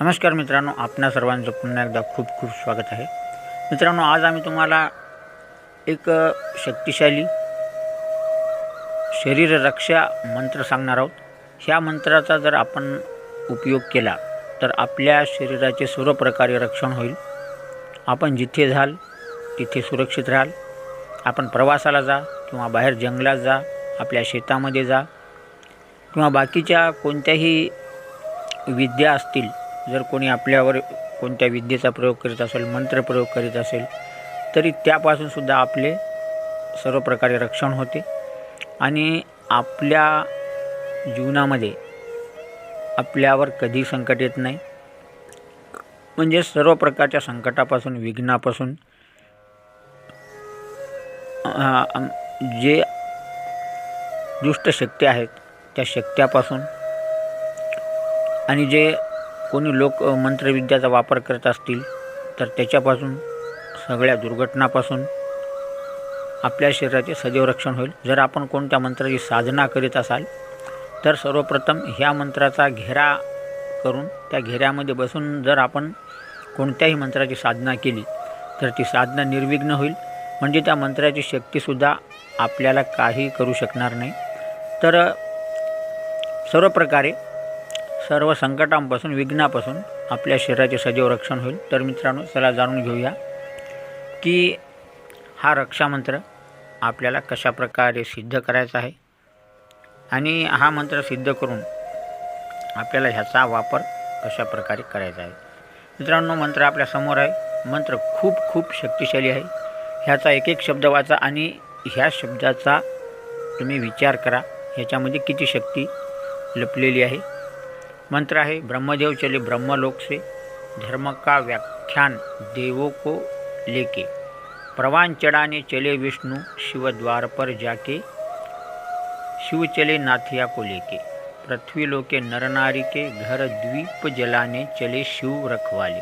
नमस्कार मित्रांनो आपणा सर्वांचं पुन्हा एकदा खूप खूप स्वागत आहे. मित्रांनो आज आम्ही तुम्हाला एक शक्तिशाली शरीर रक्षा मंत्र सांगणार आहोत. ह्या मंत्राचा जर आपण उपयोग केला तर आपल्या शरीराचे सर्व प्रकारे रक्षण होईल. आपण जिथे जाल तिथे सुरक्षित राहाल. आपण प्रवासाला जा किंवा बाहेर जंगलात जा आपल्या शेतामध्ये जा किंवा बाकीच्या कोणत्याही विद्या असतील जर कोणी आपल्यावर कोणत्या विद्येचा प्रयोग करीत असेल मंत्र प्रयोग करीत असेल तरी त्यापासून सुद्धा आपले सर्व प्रकारे रक्षण होते. आणि आपल्या जीवनामध्ये आपल्यावर कधी संकट येत नाही. म्हणजे सर्व प्रकारच्या संकटापासून विघ्नापासून जे दुष्ट शक्ती आहेत त्या शक्त्यापासून आणि जे कोणी लोक मंत्रविद्याचा वापर करत असतील तर त्याच्यापासून सगळ्या दुर्घटनापासून आपल्या शरीराचे सदैव रक्षण होईल. जर आपण कोणत्या मंत्राची साधना करीत असाल तर सर्वप्रथम ह्या मंत्राचा घेरा करून त्या घेऱ्यामध्ये बसून जर आपण कोणत्याही मंत्राची साधना केली तर ती साधना निर्विघ्न होईल. म्हणजे त्या मंत्राची शक्तीसुद्धा आपल्याला काही करू शकणार नाही. तर सर्व प्रकारे सर्व संकटांपासून विघ्नापासून आपल्या शरीराचे सजीव रक्षण होईल. तर मित्रांनो चला जाणून घेऊया की हा रक्षामंत्र आपल्याला कशा प्रकारे सिद्ध करायचा आहे आणि हा मंत्र सिद्ध करून आपल्याला ह्याचा वापर कशा प्रकारे करायचा आहे. मित्रांनो मंत्र आपल्यासमोर आहे. मंत्र खूप खूप शक्तिशाली आहे. ह्याचा एक एक शब्द वाचा आणि ह्या शब्दाचा तुम्ही विचार करा. ह्याच्यामध्ये किती शक्ती लपलेली आहे. मंत्र है, ब्रह्मदेव चले ब्रह्मलोक से, धर्म का व्याख्यान देवों को लेके। प्रवान चढ़ाने चले विष्णु शिव द्वार पर जाके, शिव चले नाथिया को लेके। पृथ्वी लोके नर नारी के घर द्वीप जलाने चले शिव रखवाले।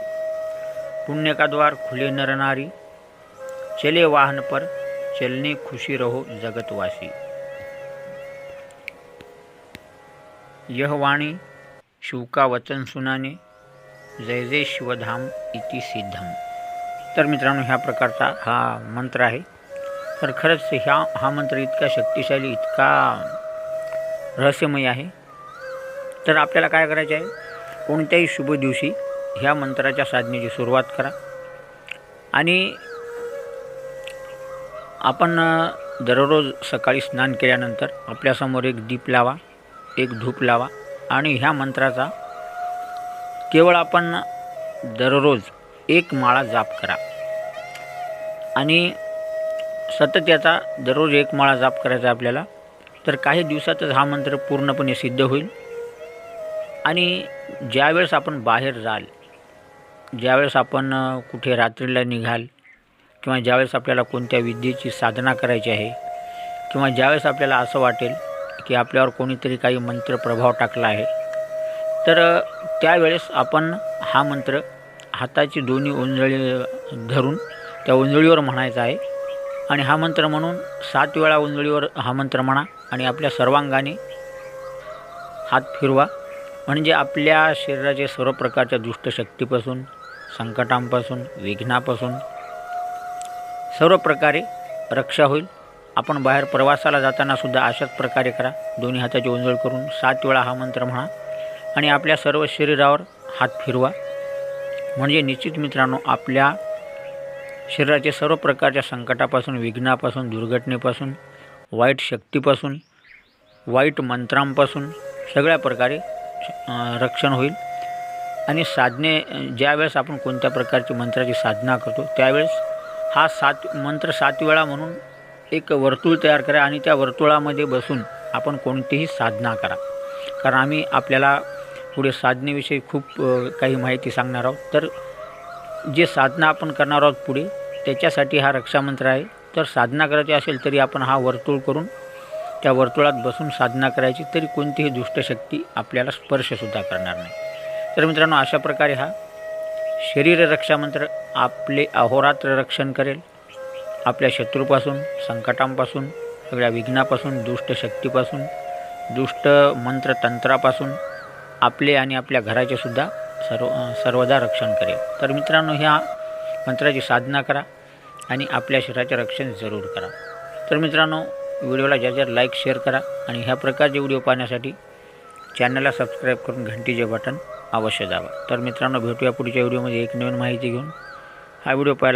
पुण्य का द्वार खुले नरनारी चले वाहन पर चलने खुशी रहो जगतवासी। यह वाणी शिव का वचन सुनाने जय जय शिवधाम इति सिद्धम. तर मित्रांनो ह्या प्रकारचा हा मंत्र आहे. तर खरंच ह्या हा मंत्र इतका शक्तिशाली इतका रहस्यमय आहे. तर आपल्याला काय करायचे आहे? कोणत्याही शुभ दिवशी ह्या मंत्राच्या साधनेची सुरुवात करा. आणि आपण दररोज सकाळी स्नान केल्यानंतर आपल्यासमोर एक दीप लावा एक धूप लावा. आणि ह्या मंत्राचा केवळ आपण दररोज एक माळा जाप करा. आणि सतत याचा दररोज एक माळा जाप करायचा आपल्याला तर काही दिवसातच हा मंत्र पूर्णपणे सिद्ध होईल. आणि ज्यावेळेस आपण बाहेर जाल ज्यावेळेस आपण कुठे रात्रीला निघाल किंवा ज्यावेळेस आपल्याला कोणत्या विद्येची साधना करायची आहे किंवा ज्यावेळेस आपल्याला असं वाटेल की आपल्यावर कोणीतरी काही मंत्र प्रभाव टाकला आहे. तर त्यावेळेस आपण हा मंत्र हाताची दोन्ही ओंजळी धरून त्या ओंजळीवर म्हणायचा आहे. आणि हा मंत्र म्हणून सात वेळा ओंजळीवर हा मंत्र म्हणा आणि आपल्या सर्वांगाने हात फिरवा. म्हणजे आपल्या शरीराच्या सर्व प्रकारच्या दुष्टशक्तीपासून संकटांपासून विघ्नापासून सर्व प्रकारे रक्षा होईल. आपण बाहेर प्रवासाला जाताना सुद्धा अशाच प्रकारे करा. दोन्ही हाताची ओंजळ करून सात वेळा हा मंत्र म्हणा आणि आपल्या सर्व शरीरावर हात फिरवा. म्हणजे निश्चित मित्रांनो आपल्या शरीराच्या सर्व प्रकारच्या संकटापासून विघ्नापासून दुर्घटनेपासून वाईट शक्तीपासून वाईट मंत्रांपासून सगळ्या प्रकारे रक्षण होईल. आणि साधने ज्यावेळेस आपण कोणत्या प्रकारची मंत्राची साधना करतो त्यावेळेस हा सात मंत्र सात वेळा म्हणून एक वर्तुळ तयार करा आणि त्या वर्तुळामध्ये बसून आपण कोणतीही साधना करा. कारण आम्ही आपल्याला पुढे साधनेविषयी खूप काही माहिती सांगणार आहोत. तर जे साधना आपण करणार आहोत पुढे त्याच्यासाठी हा रक्षामंत्र आहे. तर साधना करायची असेल तरी आपण हा वर्तुळ करून त्या वर्तुळात बसून साधना करायची तरी कोणतीही दुष्टशक्ती आपल्याला स्पर्शसुद्धा करणार नाही. तर मित्रांनो अशा प्रकारे हा शरीर रक्षामंत्र आपले अहोरात्र रक्षण करेल. आपल्या शत्रूपासून संकटांपासून सगळ्या विघ्नापासून दुष्ट शक्तीपासून दुष्ट मंत्रतंत्रापासून आपले आणि आपल्या घराचे सुद्धा सर्व सर्वदा रक्षण करेल. तर मित्रांनो ह्या मंत्राची साधना करा आणि आपल्या शरीराचे रक्षण जरूर करा. तर मित्रांनो व्हिडिओला ज्या लाईक शेअर करा आणि ह्या प्रकारचे व्हिडिओ पाहण्यासाठी चॅनलला सबस्क्राईब करून घंटीचे बटन अवश्य दाबा. तर मित्रांनो भेटूया पुढच्या व्हिडिओमध्ये एक नवीन माहिती घेऊन. हा व्हिडिओ पाहायला